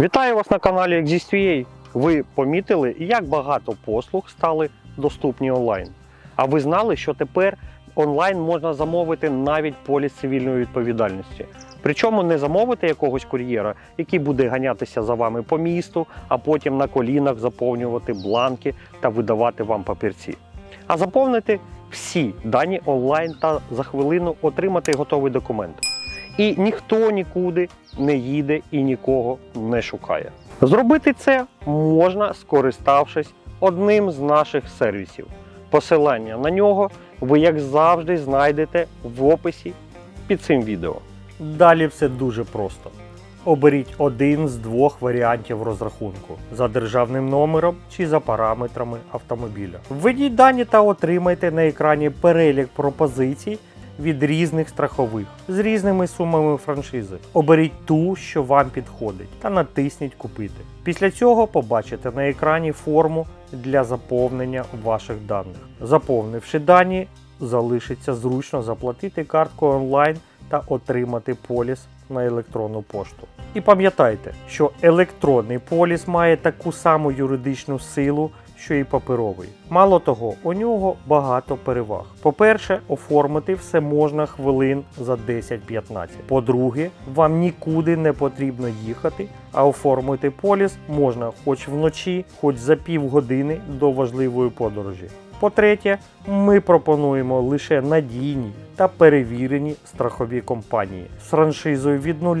Вітаю вас на каналі Exist.ua. Ви помітили, як багато послуг стали доступні онлайн. А ви знали, що тепер онлайн можна замовити навіть поліс цивільної відповідальності. Причому не замовити якогось кур'єра, який буде ганятися за вами по місту, а потім на колінах заповнювати бланки та видавати вам папірці. А заповнити всі дані онлайн та за хвилину отримати готовий документ. І ніхто нікуди не їде і нікого не шукає. Зробити це можна, скориставшись одним з наших сервісів. Посилання на нього ви, як завжди, знайдете в описі під цим відео. Далі все дуже просто. Оберіть один з двох варіантів розрахунку за державним номером чи за параметрами автомобіля. Введіть дані та отримайте на екрані перелік пропозицій від різних страхових з різними сумами франшизи. Оберіть ту, що вам підходить, та натисніть Купити. Після цього побачите на екрані форму для заповнення ваших даних. Заповнивши дані, залишиться зручно заплатити карткою онлайн та отримати поліс на електронну пошту. І пам'ятайте, що електронний поліс має таку саму юридичну силу, що і паперовий. Мало того, у нього багато переваг. По-перше, оформити все можна хвилин за 10-15. По-друге, вам нікуди не потрібно їхати, а оформити поліс можна хоч вночі, хоч за півгодини до важливої подорожі. По-третє, ми пропонуємо лише надійні та перевірені страхові компанії з франшизою від 0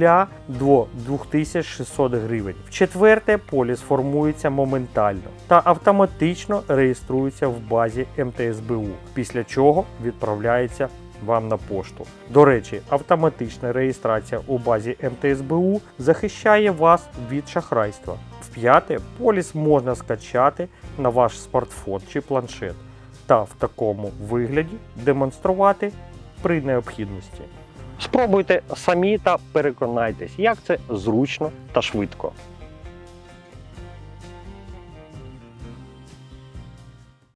до 2600 гривень. В-четверте, поліс формується моментально та автоматично реєструється в базі МТСБУ, після чого відправляється вам на пошту. До речі, автоматична реєстрація у базі МТСБУ захищає вас від шахрайства. В-п'яте, поліс можна скачати на ваш смартфон чи планшет та в такому вигляді демонструвати при необхідності. Спробуйте самі та переконайтесь, як це зручно та швидко.